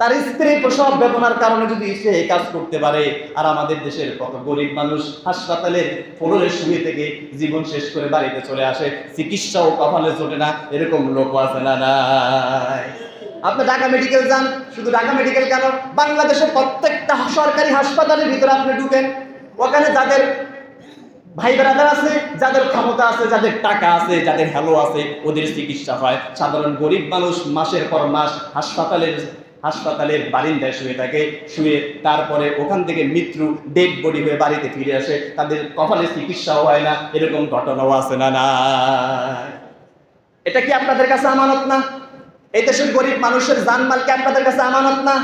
তার স্ত্রী প্রসব বেদনার কারণে যদি সে কাজ করতে পারে, আর আমাদের দেশের কত গরিব মানুষ হাসপাতালের ফ্লোরে শুয়ে থেকে জীবন শেষ করে বাড়িতে চলে আসে চিকিৎসাও কপালে চলে না, এরকম লোক আছে না আপনি ঢাকা মেডিকেল যান, শুধু ঢাকা মেডিকেল কেন? বাংলাদেশের প্রত্যেকটা সরকারি হাসপাতালের ভিতরে আপনি ঢুকেন, ওখানে যাদের ভাই ব্রাদার আছে, যাদের ক্ষমতা আছে, যাদের টাকা আছে, যাদের হ্যালো আছে, ওদের চিকিৎসা হয়। সাধারণ গরিব মানুষ মাসের পর মাস হাসপাতালের হাসপাতালের বারিন্দায় শুয়ে থাকে, শুয়ে তারপরে ওখান থেকে মৃত্যু ডেড বডি হয়ে বাড়িতে ফিরে আসে। তাদের কপালে চিকিৎসাও হয় না, এরকম ঘটনাও আছে না না। এটা কি আপনাদের কাছে আমানত না? এই দেশের গরিব মানুষের জানমাল কি আপনাদের কাছে আমানত না?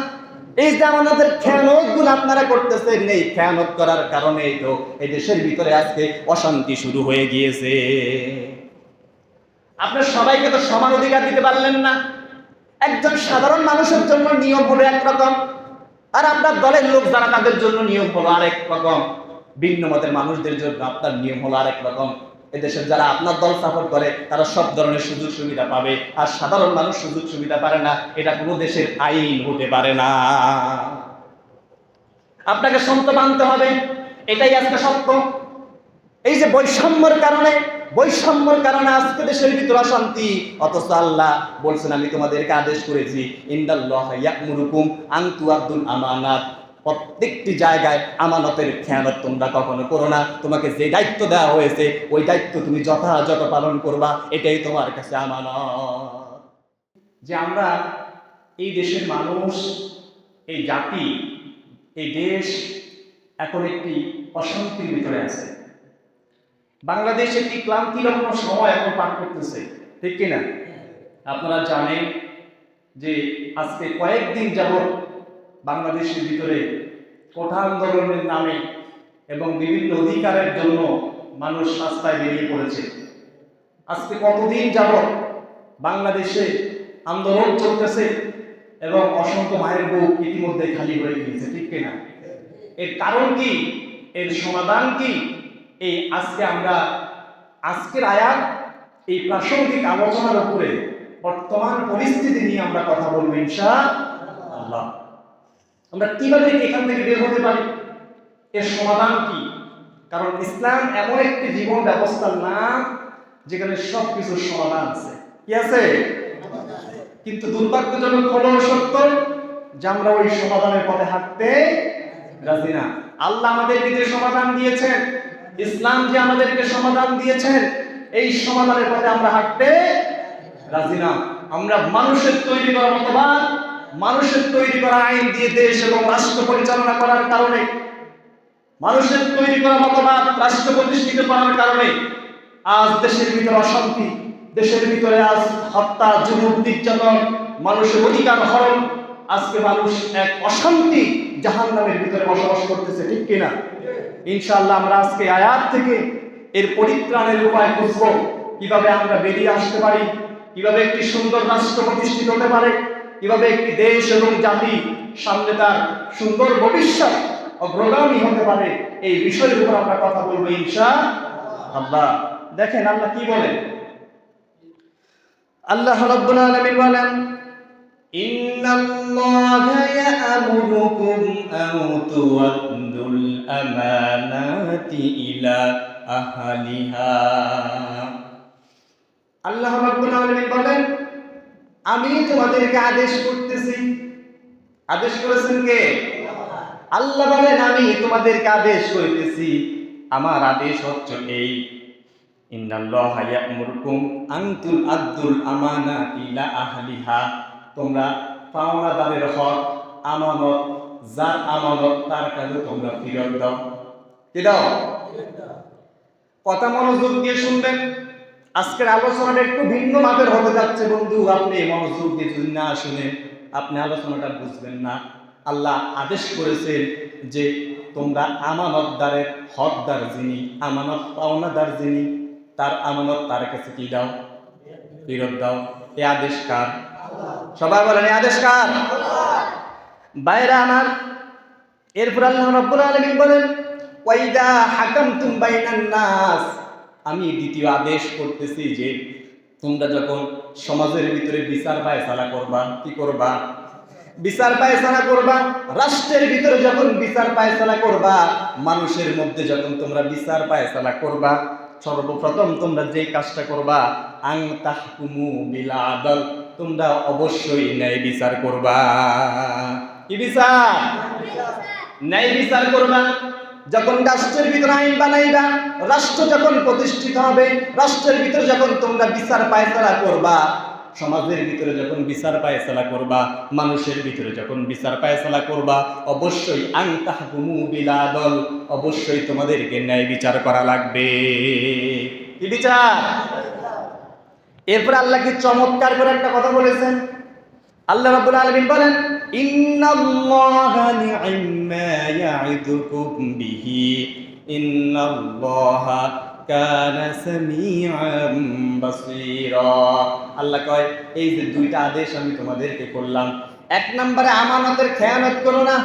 এই যে আমানতের খেয়ানতগুলো আপনারা করতেছেন, এই খেয়ানত করার কারণেই তো এই দেশের ভিতরে আজকে অশান্তি শুরু হয়ে গিয়েছে। আপনার সবাইকে তো সমান অধিকার দিতে পারলেন না। একজন সাধারণ মানুষের জন্য নিয়ম হলো একরকম আর আপনার দলের লোক যারা তাদের জন্য নিয়ম হলো আরেক রকম। ভিন্ন মতের মানুষদের জন্য আপনার নিয়ম হলো আরেক রকম। এদেশের যারা আপনার দল সাপোর্ট করে, তারা সব ধরনের সুযোগ সুবিধা পাবে। আর সাধারণ মানুষ সুযোগ সুবিধা পারে না, এটা কোনো দেশের আইন হতে পারে না। আপনাকে সন্ত মানতে হবে, এটাই আজকে সত্য। এই যে বৈষম্যের কারণে বৈষম্যের কারণে আজকে দেশের ভিতর অশান্তি। অথচ আল্লাহ বলছেন, আমি তোমাদেরকে আদেশ করেছি, ইন্দাল্লাহ ইয়াকমুরুকুম আন তুআদ্দুল আমানাত। প্রত্যেকটি জায়গায় আমানতের খেয়ানত তোমরা কখনো করো না। তোমাকে যে দায়িত্ব দেওয়া হয়েছে, ওই দায়িত্ব তুমি যথাযথ পালন করবা। এটাই তোমার কাছে আমানত। যে আমরা এই দেশের মানুষ, এই জাতি, এই দেশ এখন একটি অশান্তির ভিতরে আছে। বাংলাদেশ একটি ক্লান্তিরম্য সময় এখন পার করতেছে? ঠিক কিনা? আপনারা জানেন যে আজকে কয়েকদিন যাবৎ বাংলাদেশের ভিতরে কোঠা আন্দোলনের নামে এবং বিভিন্ন অধিকারের জন্য মানুষ রাস্তায় বেরিয়ে পড়েছে। আজকে কতদিন যাবৎ বাংলাদেশে আন্দোলন চলতেছে এবং অসংখ্য মায়ের বুক ইতিমধ্যে খালি হয়ে গিয়েছে ঠিক কিনা? এর কারণ কি? এর সমাধান কি? এই আজকে আমরা, আজকের আয়াত, এই প্রাসঙ্গিক আলোচনার উপরে বর্তমান পরিস্থিতি নিয়ে আমরা কথা বলব ইনশা আল্লাহ আমরা কীভাবে এখান থেকে বের হতে পারি? এর সমাধান কি? কারণ ইসলাম এমন একটি জীবন ব্যবস্থার নাম যেখানে সব কিছুর সমাধান আছে। কি আছে? কিন্তু দুর্ভাগ্যজনক হলো সত্য যে আমরা ওই সমাধানের পথে হাঁটতে রাজি না আল্লাহ আমাদেরকে যে সমাধান দিয়েছেন, ইসলাম যে আমাদেরকে সমাধান দিয়েছেন, এই সমাধানের পথে আমরা হাঁটতে রাজি না। আমরা মানুষের তৈরি করা মতবাদ, মানুষের তৈরি করা আইন দিয়ে দেশ এবং রাষ্ট্র পরিচালনা করার কারণে, মানুষের তৈরি করা মতবাদ রাষ্ট্র প্রতিষ্ঠিত করার কারণে, আজ দেশের ভিতরে অশান্তি, দেশের ভিতরে আজ হত্যা, জুলুম, নির্যাতন, মানুষের অধিকার হরণ আজকে মানুষ এক অশান্তি জাহান নামের ভিতরে বসবাস করতেছে, ঠিক কিনা? ইনশাআল্লাহ আমরা আজকে আয়াত থেকে এর পরিত্রাণের উপায় খুঁজব। কীভাবে আমরা বেরিয়ে আসতে পারি? কীভাবে একটি সুন্দর রাষ্ট্র প্রতিষ্ঠিত হতে পারে? কীভাবে একটি দেশ এবং জাতি সামনে তার সুন্দর ভবিষ্যৎ অগ্রগামী হতে পারে? এই বিষয়ের উপর আমরা কথা বলব ইনশা আল্লাহ দেখেন আল্লাহ কি বলেন? আল্লাহ রাব্বুল আলামিন বলেন إن الله يأمركم أن تؤدوا الأمانات إلى أهلها আল্লাহ রাব্বুল আলামিন বলেন আমি তোমাদেরকে আদেশ করতেছি আদেশ করেছেন কে আল্লাহ বলেন আমি তোমাদেরকে আদেশ করিতেছি আমার আদেশ হচ্ছে এই ইন্নাল্লাহা ইয়া'মুরুকুম আন তু'আদ্দুল আমানাতি ইলা আহলিহা তোমরা পাওনাদারের হক, আমানত, যার আমানত, তার কাছে তোমরা ফেরত দাও। কি দাও? কথা মনোযোগ দিয়ে শুনবেন। আজকের আলোচনাটা একটু ভিন্ন মাপের হতে যাচ্ছে, বন্ধু। আপনি মনোযোগ দিয়ে যদি না শুনেন, আপনি আলোচনাটা বুঝবেন না। আল্লাহ আদেশ করেছেন যে তোমরা আমানতদারের হকদার যিনি, আমানত পাওনাদার যিনি, তার আমানত তার কাছে কি দাও? ফেরত দাও। এ আদেশ কার? সবাই বলেন আদেশ কার বাইরা আমার, এরপর আল্লাহ রাব্বুল আলামিন বলেন, ওয়াইদা হাকামতুম বাইনান নাস। আমি দ্বিতীয় আদেশ করতেছি যে, তোমরা যখন সমাজের ভিতরে বিচার ফায়সালা করবা, কি করবা? বিচার পায়সালা করবা, রাষ্ট্রের ভিতরে যখন বিচার পায়সালা করবা, মানুষের মধ্যে যখন তোমরা বিচার পায়সালা করবা, সর্বপ্রথম তোমরা যে কাজটা করবা, আং তাহকুমু বিলা আদল। তোমরা অবশ্যই ন্যায় বিচার করবা। কি বিচার? ন্যায় বিচার করবা। যখন রাষ্ট্রের ভিতরে আইন বানাইবা, রাষ্ট্র যখন প্রতিষ্ঠিত হবে, রাষ্ট্রের ভিতরে যখন তোমরা বিচার পায়সালা করবা, সমাজের ভিতরে যখন বিচার পায়সালা করবা, মানুষের ভিতরে যখন বিচার পায়সালা করবা, অবশ্যই আং তাহকুমু বিলাদল, অবশ্যই তোমাদেরকে ন্যায় বিচার করা লাগবে। কি বিচার? এরপর আল্লাহ কি চমৎকার করে একটা কথা বলেছেন। আল্লাহ রাব্বুল আলামিন বলেন, ইন্নাল্লাহা নি'মা ইয়া'iদুকুম বিহি, ইন্নাল্লাহা কানা সামিআম বাসীরা। আল্লাহ কয়, এই যে দুইটা আদেশ আমি তোমাদেরকে করলাম। এক নম্বরে আমানতের খেয়ানত করো না।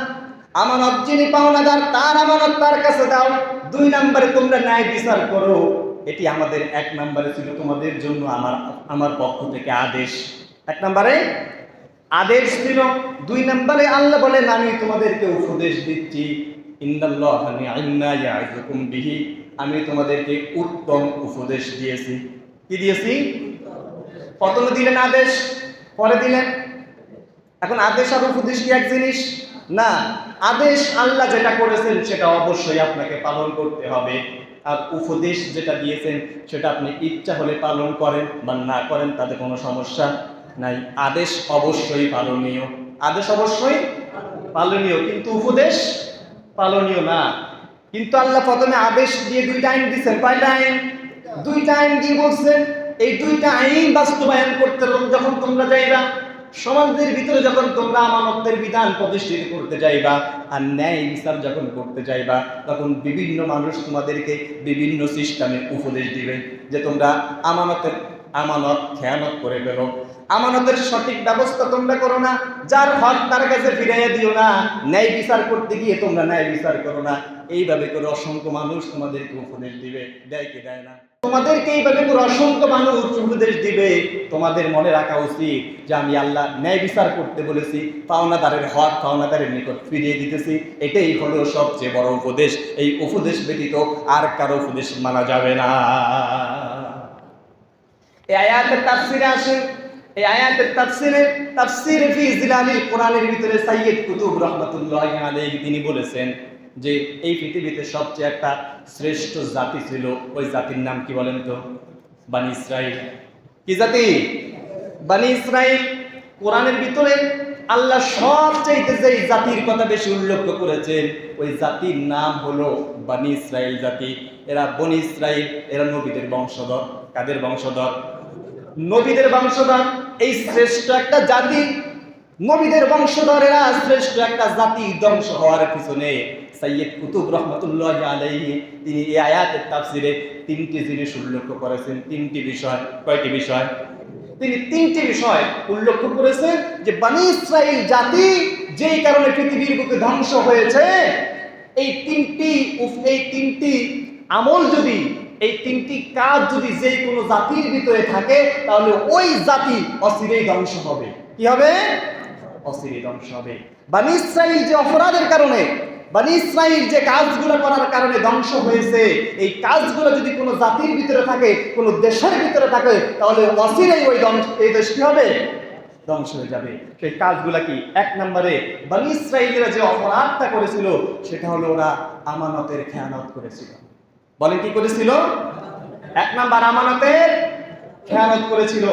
আমানত যিনি পাওনাদার, তার আমানত তার কাছে দাও। দুই নম্বরে তোমরা ন্যায় বিচার করো। এটি আমাদের এক নম্বরে ছিল তোমাদের জন্য আমার আমার পক্ষ থেকে আদেশ। এক নম্বরে, আদেশ ছিল, দুই নম্বরে আল্লাহ বলেন, আমি তোমাদেরকে উপদেশ দিচ্ছি বিহি। আমি তোমাদেরকে উত্তম উপদেশ দিয়েছি। কি দিয়েছি? প্রথমে দিলেন আদেশ, পরে দিলেন। এখন আদেশ আর উপদেশ কি এক জিনিস? না, আদেশ আল্লাহ যেটা করেছেন সেটা অবশ্যই আপনাকে পালন করতে হবে। আর উপদেশ যেটা দিয়েছেন, সেটা আপনি ইচ্ছা হলে পালন করেন বা না করেন, তাতে কোনো সমস্যা নাই। আদেশ অবশ্যই পালনীয়। আদেশ অবশ্যই পালনীয়, কিন্তু উপদেশ পালনীয় না। কিন্তু আল্লাহ প্রথমে আদেশ দিয়ে দুইটা আইন দিচ্ছেন কয়টা আইন? দুইটা আইন দিয়ে বলছেন, এই দুইটা আইন বাস্তবায়ন করতে যখন তোমরা যাইবা সমাজের ভিতরে যখন তোমরা আমানতের বিধান প্রতিষ্ঠিত করতে যাইবা আর ন্যায় বিচার যখন করতে যাইবা, তখন বিভিন্ন মানুষ তোমাদেরকে বিভিন্ন সিস্টেমে উপদেশ দিবে যে তোমরা আমানতের আমানত খেয়ানত করে ফেলো। আমানতের সঠিক ব্যবস্থা তোমরা করো না, যার হক তার কাছে ফিরাইয়া দিও না। ন্যায় বিচার করতে গিয়ে তোমরা ন্যায় বিচার করো না। এইভাবে করে অসংখ্য মানুষ তোমাদেরকে উপদেশ দিবে। দেয় কি দেয় না? তোমাদেরকে এইভাবে করে অসংখ্য মানুষ উপদেশ দিবে, তোমাদের মনে রাখা উচিত যে আমি আল্লাহ ন্যায় বিচার করতে বলেছি, পাওনাদারের হক পাওনাদারের নিকট ফিরিয়ে দিতেছি। এটাই হলো সবচেয়ে বড় উপদেশ। এই উপদেশ ব্যতীত আর কারও উপদেশ মানা যাবে না। এই আয়াতের তাফসিরে আসে, এই আয়াতের তাফসিরে, তাফসির ফি জিলালিল কোরআনের ভিতরে সাইয়্যিদ কুতুব রাহমাতুল্লাহি আলাইহি তিনি বলেছেন যে এই পৃথিবীতে সবচেয়ে একটা শ্রেষ্ঠ জাতি ছিল, ওই জাতির নাম কি বলেন তো? বানি ইসরাইল। কি জাতি? বানি ইসরাইল। কোরআনের ভিতরে আল্লাহ সবচাইতে যে জাতির কথা বেশি উল্লেখ করেছেন, ওই জাতির নাম হলো বানি ইসরাইল জাতি। এরা বনি ইসরাইল, এরা নবীদের বংশধর। কাদের বংশধর? নবীদের বংশধর। এই শ্রেষ্ঠ একটা জাতি, নবীদের বংশধরেরা শ্রেষ্ঠ একটা জাতি ধ্বংস হওয়ার পিছনে সৈয়দ কুতুব রহমতুল্লাহ আলাইহি, তিনি এই আয়াতের তাফসিরে তিনটি জিনিস উল্লেখ করেছেন, তিনটি বিষয়, কয়টি বিষয়? তিনি তিনটি বিষয় উল্লেখ করেছেন যে বানি ইসরাইল জাতি যেই কারণে পৃথিবীর বুকে ধ্বংস হয়েছে, এই তিনটি এই তিনটি আমল যদি, এই তিনটি কাজ যদি যে কোনো জাতির ভিতরে থাকে, তাহলে ওই জাতি অচিরেই ধ্বংস হবে। কি হবে? অচিরেই ধ্বংস হবে। বানি ইসরাইল যে অপরাধের কারণে বানি ইসরাইল যে কাজগুলো করার কারণে ধ্বংস হয়েছে, এই কাজগুলো যদি কোনো জাতির ভিতরে থাকে, কোনো দেশের ভিতরে থাকে, তাহলে অচিরেই ওই ধ্বংস, এই দেশ কি হবে? ধ্বংস হয়ে যাবে। সেই কাজগুলা কি? এক নম্বরে, বানি ইসরাইলেরা যে অপরাধটা করেছিল, সেটা হলো ওরা আমানতের খেয়ানত করেছিল। বলেন কি করেছিল? এক নাম্বার আমানতের খেয়ানত করেছিল।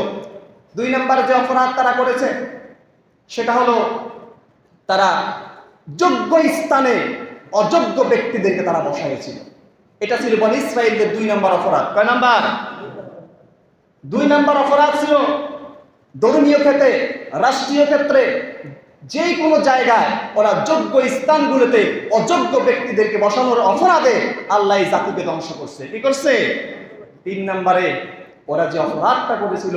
দুই নাম্বার যে অপরাধ তারা করেছে, সেটা হলো তারা যোগ্য স্থানে অযোগ্য ব্যক্তিদেরকে তারা বসাইছিল এটা ছিল বনি ইসরায়েলদের দুই নম্বর অপরাধ। কয় নাম্বার? দুই নম্বর অপরাধ ছিল ধর্মীয় ক্ষেত্রে, রাষ্ট্রীয় ক্ষেত্রে যে কোনো জায়গায় ওরা যোগ্য স্থানগুলোতে অযোগ্য ব্যক্তিদেরকে বসানোর অপরাধে আল্লাহ জাতিকে ধ্বংস করছে। কি করছে? তিন নম্বরে ওরা যে অপরাধটা করেছিল,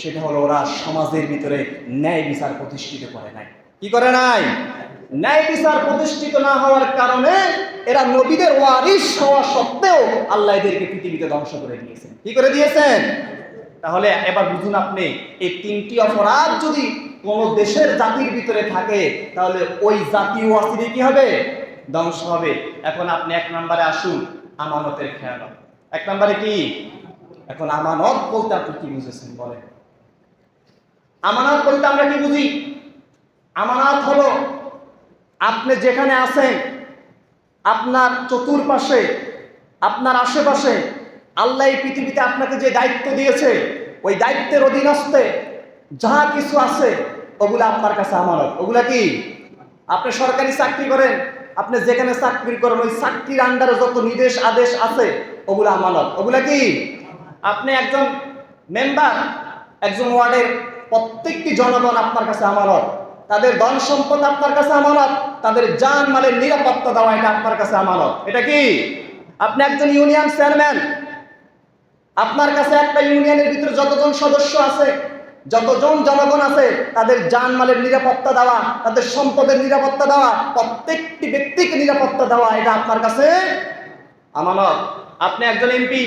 সেটা হলো ওরা সমাজের ভিতরে ন্যায় বিচার প্রতিষ্ঠিত করে নাই। কি করে নাই? ন্যায় বিচার প্রতিষ্ঠিত না হওয়ার কারণে এরা নবীদের ওয়ারিস হওয়া সত্ত্বেও আল্লাহ এদেরকে পৃথিবীতে ধ্বংস করে দিয়েছেন। কি করে দিয়েছেন? তাহলে এবার বুঝুন আপনি, এই তিনটি অপরাধ যদি কোন দেশের জাতির ভিতরে থাকে, তাহলে ওই জাতি ও অস্থিতি কি হবে? ধ্বংস হবে। এখন আপনি এক নম্বরে আসুন, আমানতের খেয়াল। এক নম্বরে কি? এখন আমানত বলতে আপনি কি বুঝেছেন বলেন? আমানত বলতে আমরা কি বুঝি? আমানত হলো আপনি যেখানে আছেন, আপনার চতুর্পাশে, আপনার আশেপাশে, আল্লাহ এই পৃথিবীতে আপনাকে যে দায়িত্ব দিয়েছে, ওই দায়িত্বের অধীনস্থে যাহা কিছু আছে, ওগুলা আপনার কাছে আমানত। ওগুলা কি? আপনি সরকারি চাকরি করেন, আপনি যেখানে চাকরি করেন, ওই চাকরির আন্ডারে যত নির্দেশ, আদেশ আছে, ওগুলা আমানত। ওগুলা কি? আপনি একজন মেম্বার একজন ওয়ার্ডের প্রত্যেকটি জনগণ আপনার কাছে আমানত। তাদের ধন সম্পদ আপনার কাছে আমানত, তাদের জান মালের নিরাপত্তা দেওয়া এটা আপনার কাছে আমানত। এটা কি? আপনি একজন ইউনিয়ন চেয়ারম্যান, আপনার কাছে একটা ইউনিয়নের ভিতরে যতজন সদস্য আছে, যতজন জনগণ আছে, তাদের জান মালের নিরাপত্তা দেওয়া, তাদের সম্পদের নিরাপত্তা দেওয়া, প্রত্যেকটি ব্যক্তিকে নিরাপত্তা দেওয়া, এটা আপনার কাছে আমানত। আপনি একজন এমপি,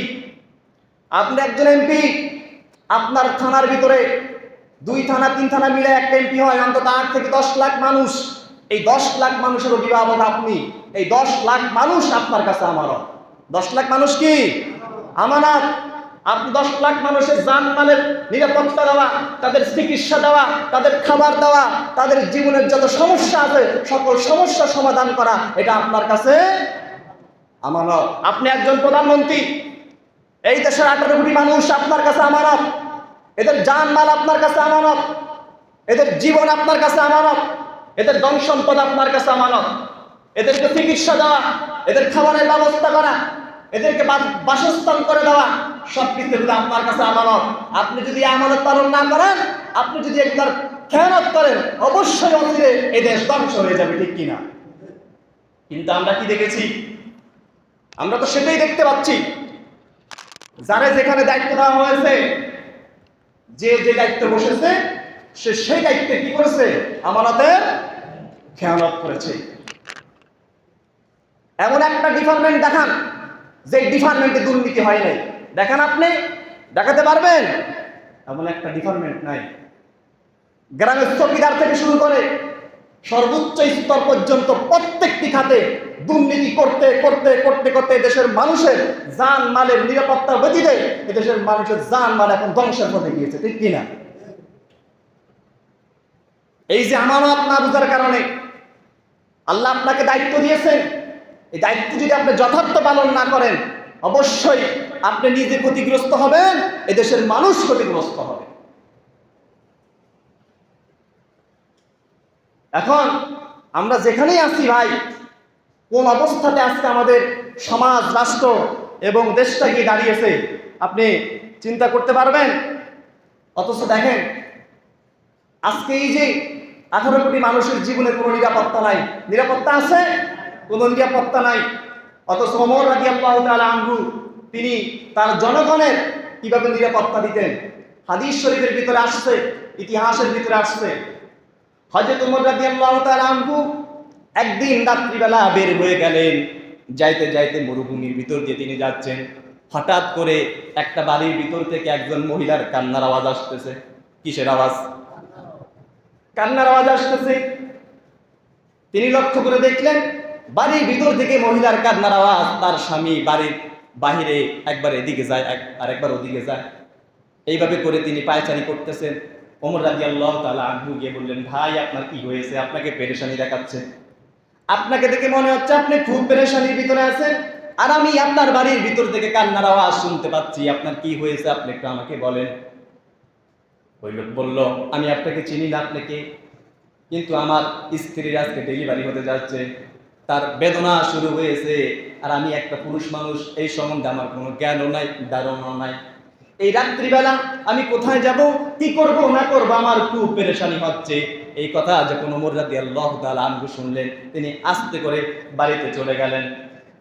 আপনি একজন এমপি, আপনার থানার ভিতরে দুই থানা, তিন থানা মিলে একটা এমপি হয়, অন্তত আট থেকে দশ লাখ মানুষ। এই দশ লাখ মানুষের অভিভাবক আপনি। এই দশ লাখ মানুষ আপনার কাছে আমানত। দশ লাখ মানুষ কি? আমানত। আপনি দশ লাখ মানুষের জান মালের নিরাপত্তা দেওয়া, তাদের চিকিৎসা দেওয়া, তাদের খাবার দেওয়া, তাদের জীবনের যত সমস্যা আছে, সকল সমস্যা সমাধান করা, এটা আপনার কাছে আমানত। আপনি একজন প্রধানমন্ত্রী। এই দেশের আঠারো কোটি মানুষ আপনার কাছে আমানত। এদের জান মাল আপনার কাছে আমানত। এদের জীবন আপনার কাছে আমানত। এদের ধন সম্পদ আপনার কাছে আমানত। এদেরকে চিকিৎসা দেওয়া, এদের খাবারের ব্যবস্থা করা, এদেরকে বাসস্থান করে দেওয়া, সব কিছু আপনার কাছে আমানত। আপনি যদি আমানত পালন না করেন, আপনি যদি একবার খেয়ানত করেন, অবশ্যই এই দেশ ধ্বংস হয়ে যাবে, ঠিক কিনা? কিন্তু আমরা কি দেখেছি? আমরা তো সেটাই দেখতে পাচ্ছি। যারা যেখানে দায়িত্ব দেওয়া হয়েছে যে যে দায়িত্বে বসেছে, সে সেই দায়িত্বে কি করেছে? আমানতের খেয়ানত করেছে। এমন একটা ডিপার্টমেন্ট দেখান, যে ডিপার্টমেন্টে দুর্নীতি হয় নাই। দেখান আপনি, দেখাতে পারবেন? এমন একটা ডিপার্টমেন্ট নাই। গ্রামের চকিদার থেকে শুরু করে সর্বোচ্চ স্তর পর্যন্ত প্রত্যেকটি খাতে দুর্নীতি করতে করতে করতে করতে দেশের মানুষের যান মালের নিরাপত্তা ব্যতীতে দেশের মানুষের যান মাল এখন ধ্বংসের পথে গিয়েছে, ঠিক কিনা? এই যে আমানত না বুঝার কারণে আল্লাহ আপনাকে দায়িত্ব দিয়েছেন। এই দায়িত্ব যদি আপনি যথার্থ পালন না করেন, অবশ্যই আপনি নিজে ক্ষতিগ্রস্ত হবেন, এদেশের মানুষ ক্ষতিগ্রস্ত হবে। এখন আমরা যেখানেই আছি ভাই, কোন অবস্থাতে আজকে আমাদের সমাজ, রাষ্ট্র এবং দেশটা গিয়ে দাঁড়িয়েছে, আপনি চিন্তা করতে পারবেন? অথচ দেখেন, আজকে এই যে আঠারো কোটি মানুষের জীবনে কোনো নিরাপত্তা নাই। নিরাপত্তা আছে? কোনো নিরাপত্তা নাই। অথচ অমর রাজি আল্লাহ আনহু, তিনি তার জনগণের কীভাবে নিরাপত্তা দিতেন? হাদিস শরীফের ভিতরে আসছে, ইতিহাসের ভিতরে আসছে। হজরত উমর রাদিয়াল্লাহু তাআলা আনহু একদিন রাত্রিবেলা বের হয়ে গেলেন। যাইতে যাইতে মরুভূমির ভিতর দিয়ে তিনি যাচ্ছেন। হঠাৎ করে একটা বাড়ির ভিতর থেকে একজন মহিলার কান্নার আওয়াজ আসতেছে। কিসের আওয়াজ? কান্নার আওয়াজ আসতেছে। তিনি লক্ষ্য করে দেখলেন, বাড়ির ভিতর থেকে মহিলার কান্নার আওয়াজ তার স্বামী বাড়ির বাহিরে একবার এদিকে যায় আর একবার ওদিকে যায়। এইভাবে করে তিনি পায়চারি করতেছেন। ওমর রাজি আল্লাহ তালা আনহু গিয়ে বললেন, ভাই, আপনার কি হয়েছে? আপনাকে পেরেশানি দেখাচ্ছে। আপনাকে দেখে মনে হচ্ছে আপনি খুব পেরেশানির ভিতরে আছেন। আর আমি আপনার বাড়ির ভিতর থেকে কান্নার আওয়াজ শুনতে পাচ্ছি। আপনার কি হয়েছে? আপনি একটু আমাকে বলেন। ওই লোক বলল, আমি আপনাকে চিনি না আপনাকে, কিন্তু আমার স্ত্রীর আজকে ডেলিভারি হতে যাচ্ছে। তার বেদনা শুরু হয়েছে। আর আমি একটা পুরুষ মানুষ, এই সম্বন্ধে আমার কোনো জ্ঞানও নাই, ধারণাও নাই। এই রাত্রিবেলা আমি কোথায় যাব? কি করব, না করব? আমার খুব পেরেশানি হচ্ছে। এই কথা যখন ওমর রাদি আল্লাহ আনহু শুনলেন, তিনি আস্তে করে বাড়িতে চলে গেলেন।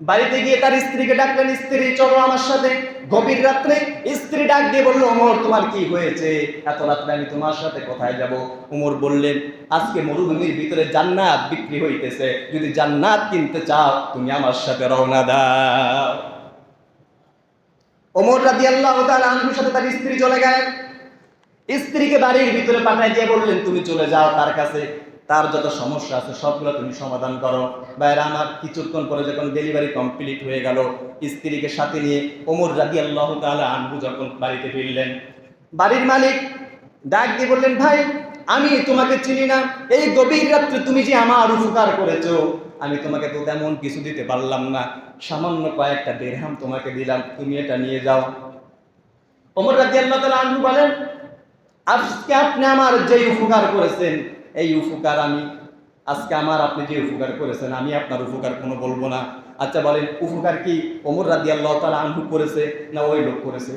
বাড়িতে গিয়ে তার স্ত্রীকে ডাকলেন, স্ত্রী, চলো আমার সাথে। গভীর রাত্রে স্ত্রী ডাক দিয়ে বলল ওমর তোমার কি হয়েছে? এত রাত্রে আমি তোমার সাথে কোথায় যাব? ওমর বললেন, আজকে মরুভূমির ভিতরে জান্নাত বিক্রি হইতেছে। যদি জান্নাত কিনতে চাও, তুমি আমার সাথে রওনা দাও। ওমর রাদি আল্লাহ আনহুর সাথে তার স্ত্রী চলে গেলেন স্ত্রীকে বাড়ির ভিতরে পাঠায় দিয়ে বললেন, তুমি চলে যাও তার কাছে। তার যত সমস্যা আছে সবগুলো তুমি সমাধান করো। বাইরে আমার কিছুক্ষণ পরে যখন ডেলিভারি কমপ্লিট হয়ে গেল, স্ত্রীকে সাথে নিয়ে ওমর রাজি আল্লাহ তাআলা আনহু যখন বাড়িতে ফিরলেন, বাড়ির মালিক ডাক দিয়ে বললেন, ভাই, আমি তোমাকে চিনি না। এই গভীর রাত্রে তুমি যে আমার উপকার করেছ আমি তোমাকে তো তেমন কিছু দিতে পারলাম না। সামান্য কয়েকটা দেড়হাম তোমাকে দিলাম, তুমি এটা নিয়ে যাও। ওমর রাজি আল্লাহ তাআলা আনহু বলেন, আজকে আপনি আমার যে উপকার করেছেন, এই উপকার আমি, আজকে আমার আপনি যে উপকার করেছেন, আমি আপনার উপকার কোনো বলব না। আচ্ছা বলেন, উপকার কি ওমর রাদি আল্লাহ তালা আনহু করেছে না ওই লোক করেছে?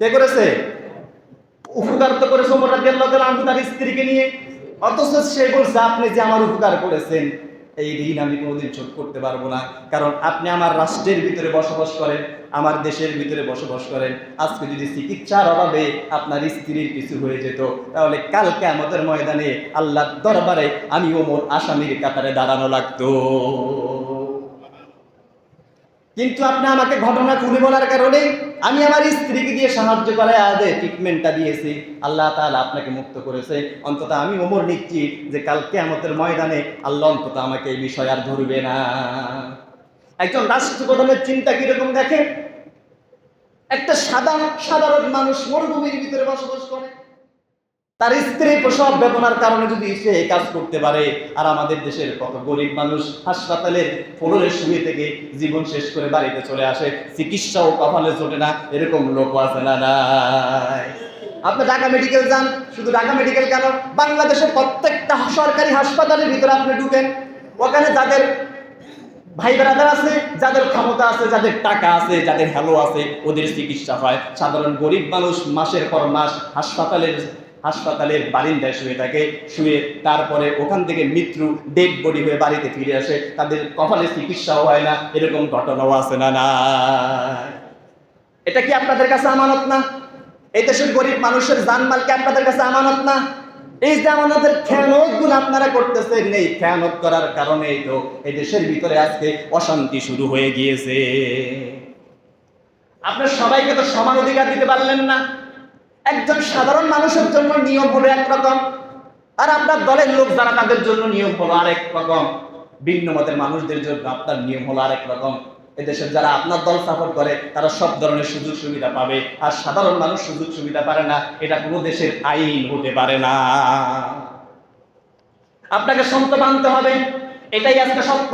কে করেছে? উপকার তো করেছে ওমর রাদি আল্লাহ তালা আনহু তার স্ত্রীকে নিয়ে। অথচ সে বলছে, আপনি যে আমার উপকার করেছেন এই ঋণ আমি কোনোদিন শোধ করতে পারব না। কারণ আপনি আমার রাষ্ট্রের ভিতরে বসবাস করেন, আমার দেশের ভিতরে বসবাস করেন। আজকে যদি চিকিৎসার অভাবে আপনার স্ত্রীর কিছু হয়ে যেত, তাহলে কালকে আমাদের ময়দানে আল্লাহর দরবারে আমি ওমর আসামির কাতারে দাঁড়ানো লাগতো। কিন্তু আপনি আমাকে ঘটনা খুলে বলার কারণে আমি আমার স্ত্রীকে দিয়ে সাহায্য করে আদে ট্রিটমেন্টটা দিয়েছি। আল্লাহ তাআলা আপনাকে মুক্ত করেছে। অন্তত আমি ওমর নিচ্ছি যে কালকে আমাদের ময়দানে আল্লাহ অন্তত আমাকে এই বিষয় আর ধরবে না। একজন রাষ্ট্রপ্রধানের চিন্তা কীরকম দেখে একটা সাধারণ সাধারণ মানুষ মরুভূমির ভিতরে বসবাস করে। তার স্ত্রী প্রসব বেদনার কারণে যদি সে কাজ করতে পারে, আর আমাদের দেশের কত গরিব মানুষ হাসপাতালের ফ্লোরে শুয়ে থেকে জীবন শেষ করে বাড়িতে চলে আসে চিকিৎসাও কপালে চলে না, এরকম লোক আছে না আপনি ঢাকা মেডিকেল যান, শুধু ঢাকা মেডিকেল কেন? বাংলাদেশের প্রত্যেকটা সরকারি হাসপাতালের ভিতরে আপনি ঢুকেন। ওখানে যাদের ভাই বেড়াদার আছে, যাদের ক্ষমতা আছে, যাদের টাকা আছে, যাদের হ্যালো আছে, ওদের চিকিৎসা হয়। সাধারণ গরিব মানুষ মাসের পর মাস হাসপাতালের হাসপাতালের বারিন্দায় শুয়ে থাকে, শুয়ে তারপরে ওখান থেকে মৃত্যু ডেড বডি হয়ে বাড়িতে ফিরে আসে। তাদের কপালে চিকিৎসাও হয় না, এরকম ঘটনাও আছে না না। এটা কি আপনাদের কাছে আমানত না? এই দেশের গরিব মানুষের জানমাল কি আপনাদের কাছে আমানত না? এই যে আমাদের খেয়ানতগুলো আপনারা করতেছেন, এই খেয়ানত করার কারণেই তো এই দেশের ভিতরে আজকে অশান্তি শুরু হয়ে গিয়েছে। আপনার সবাইকে তো সমান অধিকার দিতে পারলেন না। একজন সাধারণ মানুষের জন্য নিয়ম হলো একরকম আর আপনার দলের লোক যারা তাদের জন্য নিয়ম হলো আরেক রকম। ভিন্ন মতের মানুষদের জন্য আপনার নিয়ম হলো আরেক রকম। এদেশের যারা আপনার দল সাপোর্ট করে, তারা সব ধরনের সুযোগ সুবিধা পাবে। আর সাধারণ মানুষ সুযোগ সুবিধা পারে না, এটা কোনো দেশের আইন হতে পারে না। আপনাকে সন্ত মানতে হবে, এটাই আজকে সত্য।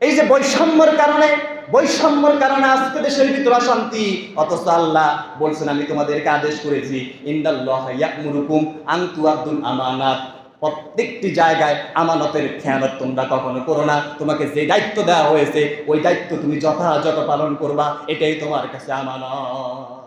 এই যে বৈষম্যের কারণে বৈষম্যের কারণে আজকে দেশের ভিতর অশান্তি। অথচ আল্লাহ বলছেন, আমি তোমাদেরকে আদেশ করেছি, ইন্দাল্লাহ ইয়াকমুরুকুম আন্তু আব্দুল আমানাত। প্রত্যেকটি জায়গায় আমানতের খেয়ানত তোমরা কখনো করো না। তোমাকে যে দায়িত্ব দেওয়া হয়েছে, ওই দায়িত্ব তুমি যথাযথ পালন করবা। এটাই তোমার কাছে আমানত।